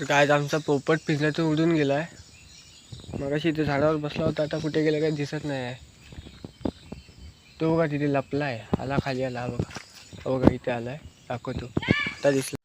तर काय आमचा पोपट पिंजऱ्यातून उडून गेलाय. मगाशी इथे झाडावर बसला होता आता कुठे गेला काही दिसत नाही आहे. तो बघा तिथे लपलाय आला खाली आला बघा. बघा इथे आलाय दाखवतो. आता दिसला.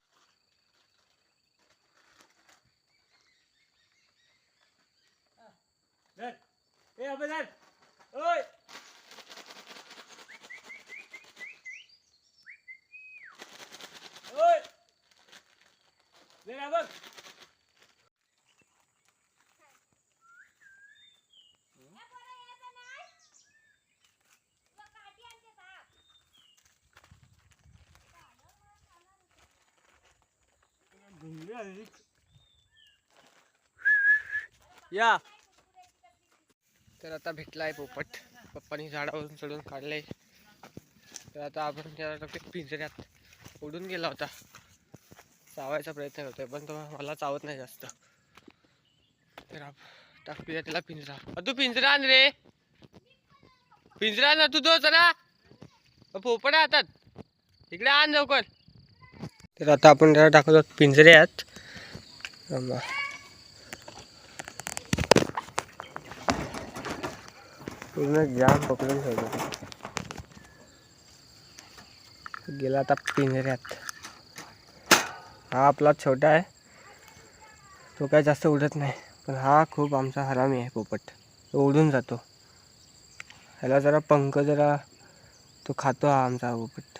या. तर आता भेटलाय पोपट. पप्पानी झाडावरून चढून काढले तर आता आपण त्याला पिंजऱ्यात उडून गेला होता. चावायचा प्रयत्न करतोय पण तो मला चावत नाही जास्त. तर टाकूया त्याला पिंजरा. तू पिंजरा आण रे. पिंजरा ना तू तो चला. पोपट आहे हातात. इकडे आण लवकर. तर आता आपण त्याला टाकतो पिंजऱ्यात. पूर्ण जाम पकडून ठेवतो. गेला आता पिंजऱ्यात. हा आपला छोटा आहे. तो काय जास्त उडत नाही पण हा खूप आमचा हरामी आहे पोपट. तो उडून जातो. ह्याला जरा पंख जरा तो खातो हा आमचा पोपट.